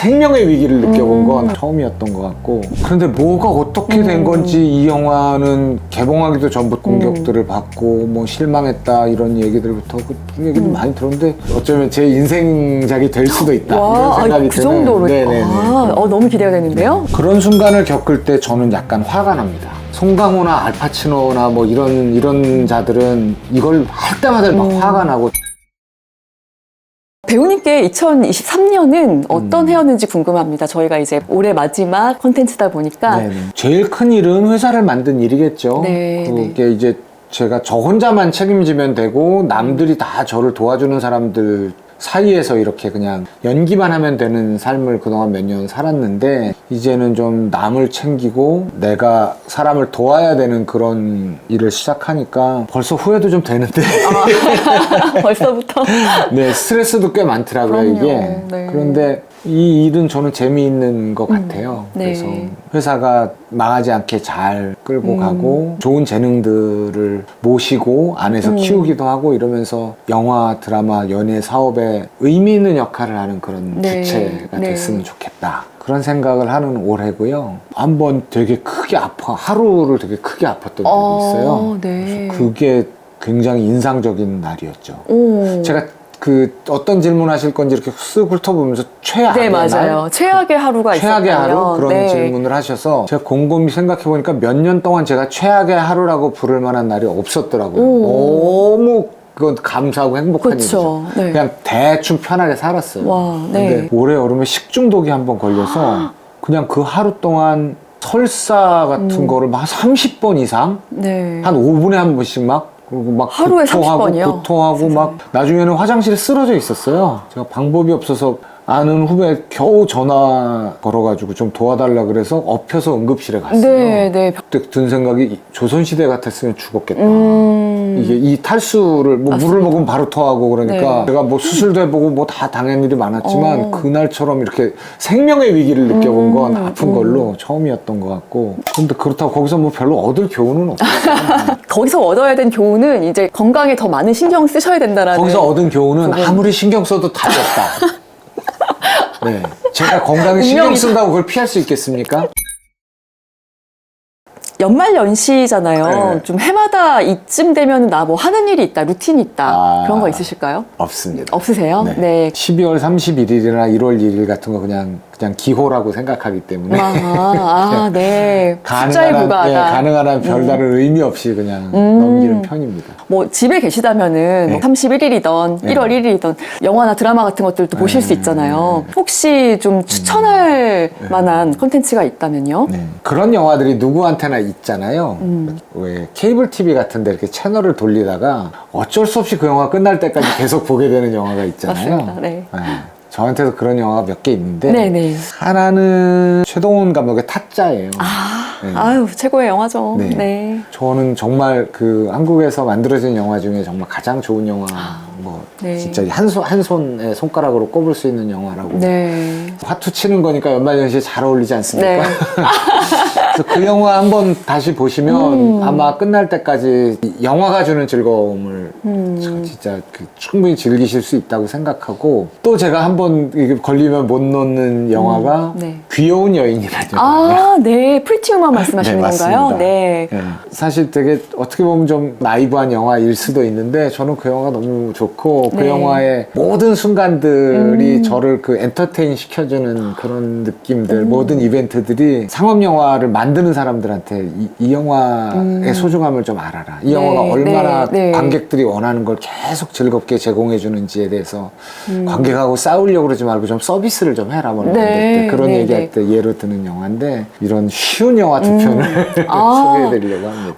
생명의 위기를 느껴본 건 음. 처음이었던 것 같고 그런데 뭐가 어떻게 된 음. 건지 이 영화는 개봉하기도 전부터 공격들을 받고 뭐 실망했다 이런 얘기들부터 그 얘기를 음. 많이 들었는데 어쩌면 제 인생작이 될 수도 있다 이런 와, 생각이 아니, 그 드는 정도로. 네네네. 아, 어, 너무 기대가 되는데요? 그런 순간을 겪을 때 저는 약간 화가 납니다. 송강호나 알파치노나 뭐 이런 이런 자들은 이걸 할 때마다 막 음. 화가 나고 배우님께 2023년은 어떤 음. 해였는지 궁금합니다. 저희가 이제 올해 마지막 콘텐츠다 보니까. 네네. 제일 큰 일은 회사를 만든 일이겠죠. 네, 그게 이제 제가 저 혼자만 책임지면 되고 남들이 다 저를 도와주는 사람들 사이에서 이렇게 그냥 연기만 하면 되는 삶을 그동안 몇 년 살았는데 이제는 좀 남을 챙기고 내가 사람을 도와야 되는 그런 일을 시작하니까 벌써 후회도 좀 되는데 벌써부터. 네 스트레스도 꽤 많더라고요 그럼요. 이게 네. 그런데 이 일은 저는 재미있는 것 같아요 네. 그래서 회사가 망하지 않게 잘 끌고 음. 가고 좋은 재능들을 모시고 안에서 음. 키우기도 하고 이러면서 영화 드라마 연예 사업에 의미 있는 역할을 하는 그런 네. 주체가 네. 됐으면 좋겠다 그런 생각을 하는 올해고요 한번 되게 크게 아파 하루를 되게 크게 아팠던 적이 있어요 네. 그게 굉장히 인상적인 날이었죠 오. 제가 그 어떤 질문하실 건지 이렇게 쓱 훑어보면서 최악의 네, 맞아요. 최악의 하루가 날, 최악의 있었다면. 하루 그런 네. 질문을 하셔서 제가 곰곰이 생각해 보니까 몇 년 동안 제가 최악의 하루라고 부를 만한 날이 없었더라고요. 오. 너무 그건 감사하고 행복한 일이죠. 그렇죠. 네. 그냥 대충 편하게 살았어요. 와, 네. 근데 올해 여름에 식중독이 한 번 걸려서 그냥 그 하루 동안 설사 같은 음. 거를 막 30번 이상 네. 한 5분에 한 번씩 막 그리고 막 하루에 구토하고 30번 이요? 구토하고 세상에. 막 나중에는 화장실에 쓰러져 있었어요. 제가 방법이 없어서 아는 후배 겨우 전화 걸어가지고 좀 도와달라 그래서 엎혀서 응급실에 갔어요. 네, 네. 그때 든 생각이 조선시대 같았으면 죽었겠다. 음. 이게 이 탈수를 뭐 물을 맞습니다. 먹으면 바로 토하고 그러니까 네. 제가 뭐 수술도 해보고 뭐 다 당한 일이 많았지만 어. 그날처럼 이렇게 생명의 위기를 느껴본 건 음, 아픈 음. 걸로 처음이었던 것 같고 근데 그렇다고 거기서 뭐 별로 얻을 교훈은 없었어요. 거기서 얻어야 된 교훈은 이제 건강에 더 많은 신경 쓰셔야 된다라는. 거기서 얻은 교훈은. 아무리 신경 써도 답이 없다. 네. 제가 건강에 신경. 쓴다고 그걸 피할 수 있겠습니까? 연말 연시잖아요. 네. 좀 해마다 이쯤 되면 나 뭐 하는 일이 있다, 루틴 이 있다. 아. 그런 거 있으실까요? 없습니다. 없으세요? 네. 네. 12월 31일이나 1월 1일 같은 거 그냥 그냥 기호라고 생각하기 때문에 아, 아, 네. 가능한. 예, 가능한 한 별다른 의미 없이 그냥 음. 넘기는 편입니다. 뭐 집에 계시다면은 네. 뭐 31일이던 네. 1월 1일이던 영화나 드라마 같은 것들도 보실 수 네. 있잖아요. 혹시 좀 추천할 만한 콘텐츠가 있다면요? 네. 그런 영화들이 누구한테나 있잖아요. 음. 왜 케이블 TV 같은데 이렇게 채널을 돌리다가 어쩔 수 없이 그 영화 끝날 때까지 계속 보게 되는 영화가 있잖아요. 맞습니다. 네. 저한테도 그런 영화가 몇 개 있는데 네네. 하나는 최동훈 감독의 타짜예요. 아, 네. 아유, 최고의 영화죠. 네. 네. 저는 정말 그 한국에서 만들어진 영화 중에 정말 가장 좋은 영화, 뭐 네. 진짜 한, 손, 한 손에 손가락으로 꼽을 수 있는 영화라고. 네. 화투 치는 거니까 연말연시에 잘 어울리지 않습니까? 네. 그래서 그 영화 한번 다시 보시면 음. 아마 끝날 때까지 이 영화가 주는 즐거움을 음. 저 진짜 그 충분히 즐기실 수 있다고 생각하고 또 제가 한번 이게 걸리면 못 놓는 영화가 네. 귀여운 여인이라는 영화예요. 아, 네. 프리티우만 말씀하시는 네, 건가요? 맞습니다. 네. 예. 사실 되게 어떻게 보면 좀 나이브한 영화일 수도 있는데 저는 그 영화가 너무 좋고 그 네. 영화의 모든 순간들이 음. 저를 그 엔터테인 시켜주는 그런 느낌들 음. 모든 이벤트들이 상업 영화를 만드는 사람들한테 이, 이 영화의 음. 소중함을 좀 알아라 이 네, 영화가 얼마나 네, 네. 관객들이 원하는 걸 계속 즐겁게 제공해 주는지에 대해서 음. 관객하고 싸우려고 그러지 말고 좀 서비스를 좀 해라 뭐 네, 그런 네, 얘기할 네. 때 예로 드는 영화인데 이런 쉬운 영화 두 음. 편을 아. 소개해 드리려고 합니다.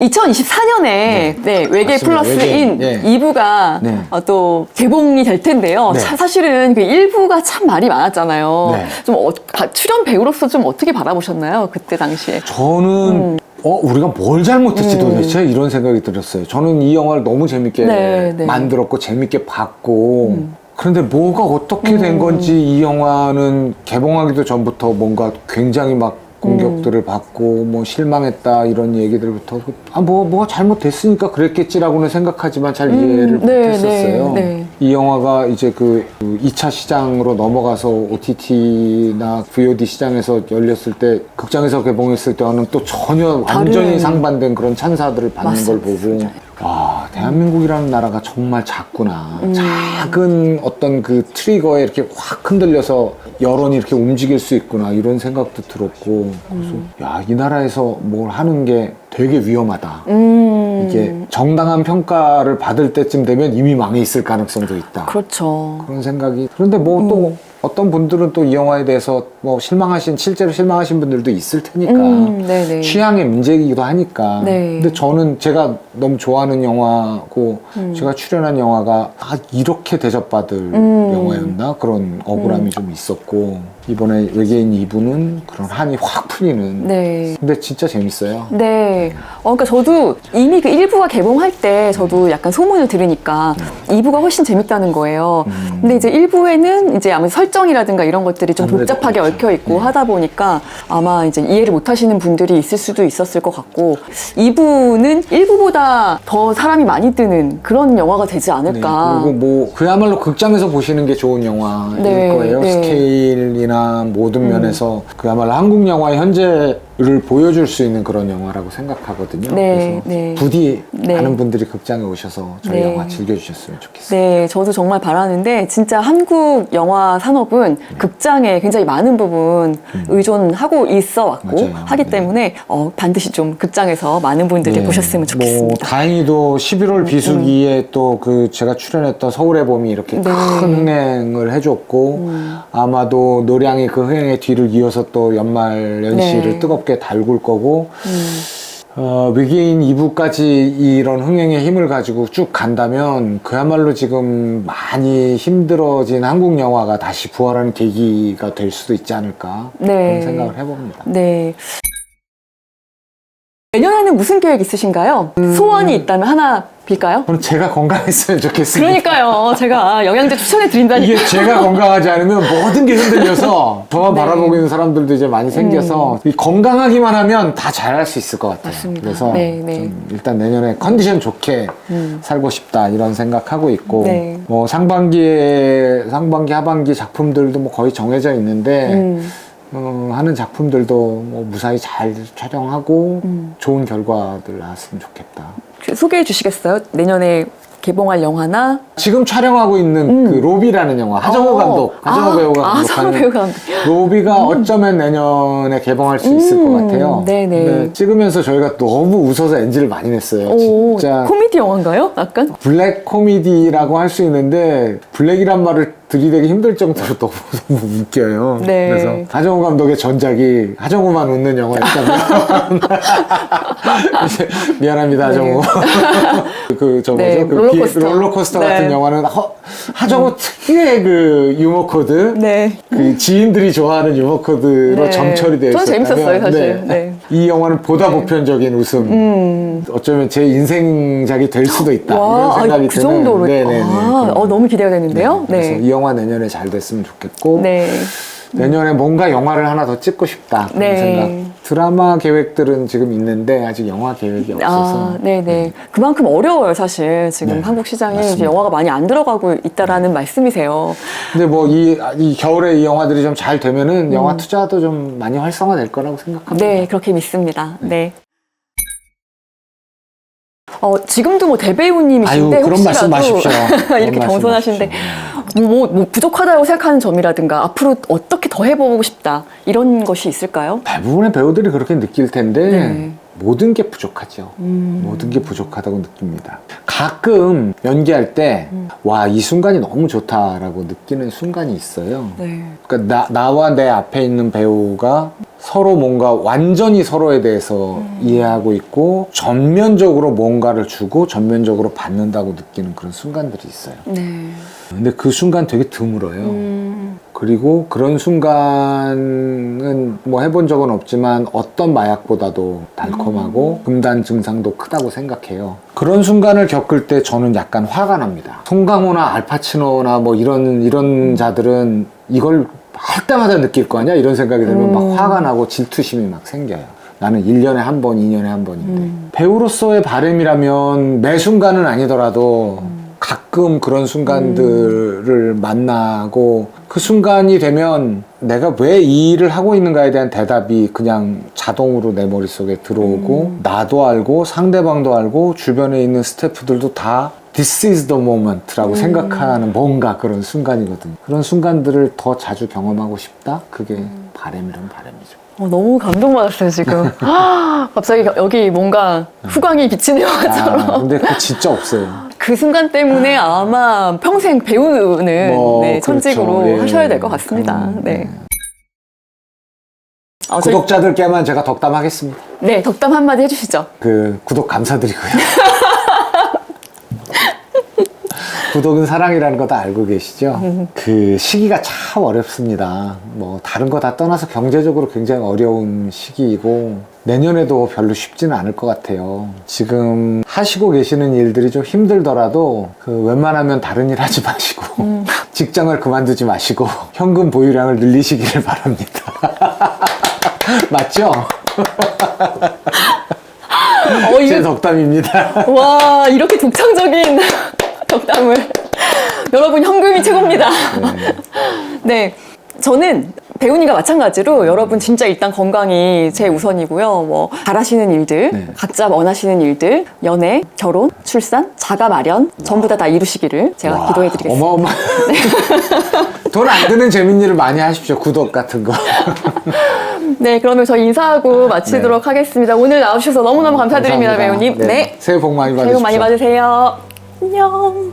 2024년에 네. 외계 맞습니다. 플러스인 외계, 예. 2부가 네. 어, 또 개봉이 될 텐데요. 네. 사- 사실은 그 1부가 참 말이 많았잖아요. 네. 좀 어, 가- 출연 배우로서 좀 어떻게 바라보셨나요? 그때 당시에. 저는 음. 어 우리가 뭘 잘못했지 음. 도대체 이런 생각이 들었어요. 저는 이 영화를 너무 재밌게 네, 네. 만들었고 재밌게 봤고 음. 그런데 뭐가 어떻게 된 건지 이 영화는 개봉하기도 전부터 뭔가 굉장히 막 공격들을 받고 뭐 실망했다 이런 얘기들부터 그, 아뭐 뭐가 잘못됐으니까 그랬겠지라고는 생각하지만 잘 이해를 음, 네, 못했었어요. 네, 네. 이 영화가 이제 그 2차 시장으로 넘어가서 OTT나 VOD 시장에서 열렸을 때 극장에서 개봉했을 때와는 또 전혀 완전히 다른- 상반된 그런 찬사들을 받는 맞습니다. 걸 보고 와 대한민국이라는 나라가 정말 작구나 음. 작은 어떤 그 트리거에 이렇게 확 흔들려서 여론이 이렇게 움직일 수 있구나 이런 생각도 들었고 그래서 음. 야 이 나라에서 뭘 하는 게 되게 위험하다 음. 이게 정당한 평가를 받을 때쯤 되면 이미 망해 있을 가능성도 있다. 그렇죠. 그런 생각이. 그런데 뭐또 어떤 분들은 또 이 영화에 대해서 뭐 실망하신, 실제로 실망하신 분들도 있을 테니까. 음, 네네. 취향의 문제이기도 하니까. 네. 근데 저는 제가 너무 좋아하는 영화고 제가 출연한 영화가 아, 이렇게 대접받을 음. 영화였나? 그런 억울함이 좀 있었고. 이번에 외계인 2부는 그런 한이 확 풀리는. 네. 근데 진짜 재밌어요. 네. 어, 그러니까 저도 이미 그 1부가 개봉할 때 저도 약간 소문을 들으니까 2부가 훨씬 재밌다는 거예요. 음. 근데 이제 1부에는 이제 아무래도 설정이라든가 이런 것들이 좀 복잡하게. 얽혀 있고 하다 보니까 아마 이제 이해를 못 하시는 분들이 있을 수도 있었을 것 같고 2부는 1부보다 더 사람이 많이 뜨는 그런 영화가 되지 네, 않을까. 그리고 뭐 그야말로 극장에서 보시는 게 좋은 영화일 네, 거예요. 네. 스케일이나 모든 면에서 그야말로 한국 영화의 현재 를 보여줄 수 있는 그런 영화라고 생각하거든요. 네, 그래서 네. 부디 네. 많은 분들이 극장에 오셔서 저희 네. 영화 즐겨주셨으면 좋겠어요. 네, 저도 정말 바라는데 진짜 한국 영화 산업은 네. 극장에 굉장히 많은 부분 의존하고 있어 왔고 음. 맞아요. 하기 네. 때문에 어, 반드시 좀 극장에서 많은 분들이 네. 보셨으면 뭐 좋겠습니다. 음, 다행히도 11월 비수기에 또 그 제가 출연했던 서울의 봄이 이렇게 네. 음. 큰 흥행을 해줬고 아마도 노량이 그 흥행의 뒤를 이어서 또 연말 연시를 네. 뜨겁게 달굴 거고 음. 어, 외계인 2부까지 이런 흥행의 힘을 가지고 쭉 간다면 그야말로 지금 많이 힘들어진 한국 영화가 다시 부활하는 계기가 될 수도 있지 않을까 네. 그런 생각을 해봅니다. 네. 내년에는 무슨 계획 있으신가요? 음. 소원이 있다면 하나 빌까요? 저는 제가 건강했으면 좋겠습니다. 그러니까요. 제가 영양제 추천해 드린다니까. 이게 제가 건강하지 않으면 모든 게 흔들려서 저만 네. 음. 바라보고 있는 사람들도 이제 많이 생겨서 이 건강하기만 하면 다 잘할 수 있을 것 같아요. 맞습니다. 그래서 네, 네. 좀 일단 내년에 컨디션 좋게 음. 살고 싶다 이런 생각하고 있고 네. 뭐 상반기에 상반기 하반기 작품들도 뭐 거의 정해져 있는데 음. 어, 하는 작품들도 뭐 무사히 잘 촬영하고 음. 좋은 결과들 나왔으면 좋겠다. 소개해 주시겠어요? 내년에 개봉할 영화나 지금 촬영하고 있는 그 로비라는 영화 하정우 음. 어. 감독, 하정우 아, 배우가 아, 하정우 감독하는 배우가 감독. 로비가 어쩌면 내년에 개봉할 수 있을 음, 것 같아요. 네네. 찍으면서 저희가 너무 웃어서 NG를 많이 냈어요. 오, 진짜 코미 디 영화인가요? 약간? 블랙 코미디라고 할 수 있는데 블랙이란 말을 들이대기 힘들 정도로 너무 너무 웃겨요. 네. 그래서 하정우 감독의 전작이 하정우만 웃는 영화였다면 미안합니다 하정우. 그저 네, 뭐죠? 그 롤러코스터. 비- 롤러코스터 네. 같은 영화는 허- 하정우 특유의 그 유머 코드. 네. 그 지인들이 좋아하는 유머 코드로 네. 점철이 되어 전 있었다면 재밌었어요, 사실. 네. 이 영화는 보다 보편적인 웃음 음. 어쩌면 제 인생작이 될 수도 있다 이런 와, 아, 생각이 그 드는 정도로. 네네네. 아, 어, 너무 기대가 되는데요? 그래서 네. 이 영화 내년에 잘 됐으면 좋겠고 네. 내년에 뭔가 영화를 하나 더 찍고 싶다 그런 네. 드라마 계획들은 지금 있는데 아직 영화 계획이 없어서 아, 네네. 그만큼 어려워요, 사실. 지금 네, 한국 시장에 맞습니다. 영화가 많이 안 들어가고 있다라는 말씀이세요. 근데 뭐이 이 겨울에 이 영화들이 좀 잘 되면은 영화 투자도 좀 많이 활성화될 거라고 생각합니다. 음. 네, 그렇게 믿습니다. 네. 어, 지금도 뭐 대배우님이신데 아유, 그런 혹시라도 말씀 마십시오. 그런 이렇게 말씀 겸손하신데 마십시오. 뭐, 뭐, 뭐 부족하다고 생각하는 점이라든가 앞으로 어떻게 더 해보고 싶다 이런 것이 있을까요? 대부분의 배우들이 그렇게 느낄 텐데 네. 음. 모든 게 부족하죠. 모든 게 부족하다고 느낍니다. 가끔 연기할 때 음. 와 이 순간이 너무 좋다라고 느끼는 순간이 있어요. 네. 그러니까 나, 나와 내 앞에 있는 배우가 서로 뭔가 완전히 서로에 대해서 음. 이해하고 있고 전면적으로 뭔가를 주고 전면적으로 받는다고 느끼는 그런 순간들이 있어요. 네. 근데 그 순간 되게 드물어요. 음, 그리고 그런 순간은 뭐 해본 적은 없지만 어떤 마약보다도 달콤하고 금단 증상도 크다고 생각해요. 그런 순간을 겪을 때 저는 약간 화가 납니다. 송강호나 알파치노나 뭐 이런 이런 자들은 이걸 할 때마다 느낄 거 아니야? 이런 생각이 들면 막 음. 화가 나고 질투심이 막 생겨요. 나는 1년에 한 번, 2년에 한 번인데. 음. 배우로서의 바람이라면 매 순간은 아니더라도 가끔 가끔 그런 순간들을 만나고 그 순간이 되면 내가 왜 이 일을 하고 있는가에 대한 대답이 그냥 자동으로 내 머릿속에 들어오고 나도 알고 상대방도 알고 주변에 있는 스태프들도 다 This is the moment라고 생각하는 뭔가 그런 순간이거든요. 그런 순간들을 더 자주 경험하고 싶다? 그게 바람이란 바람이죠. 어, 너무 감동받았어요, 지금. 갑자기 여기 뭔가 후광이 비치는 영화처럼. 아, 근데 그거 진짜 없어요. 그 순간 때문에 아 마 평생 배우는 뭐, 네, 천직으로 그렇죠. 예. 하셔야 될 것 같습니다. 음, 네. 네. 아, 저희- 구독자들께만 제가 덕담하겠습니다. 네, 덕담 한마디 해주시죠. 그 구독 감사드리고요. 구독은 사랑이라는 거 다 알고 계시죠? 그 시기가 참 어렵습니다. 뭐 다른 거 다 떠나서 경제적으로 굉장히 어려운 시기이고 내년에도 별로 쉽지는 않을 것 같아요. 지금 하시고 계시는 일들이 좀 힘들더라도 그 웬만하면 다른 일 하지 마시고 직장을 그만두지 마시고 현금 보유량을 늘리시기를 바랍니다. 맞죠? 어, 제 이거, 덕담입니다. 와, 이렇게 독창적인 덕담을. 여러분, 현금이 최고입니다. 네. 저는 배우님과 마찬가지로 여러분 진짜 일단 건강이 제일 우선이고요. 뭐 잘하시는 일들, 네. 각자 원하시는 일들, 연애, 결혼, 출산, 자가 마련 전부 다 다 이루시기를 제가 와, 기도해드리겠습니다. 어마어마. 돈 안 드는 재밌는 일을 많이 하십시오. 구독 같은 거. 네, 그러면 저희 인사하고 마치도록 하겠습니다. 오늘 나오셔서 너무너무 감사드립니다, 감사합니다. 배우님. 네. 새해 복 많이 새해 받으십시오. 복 많이 받으세요. 안녕.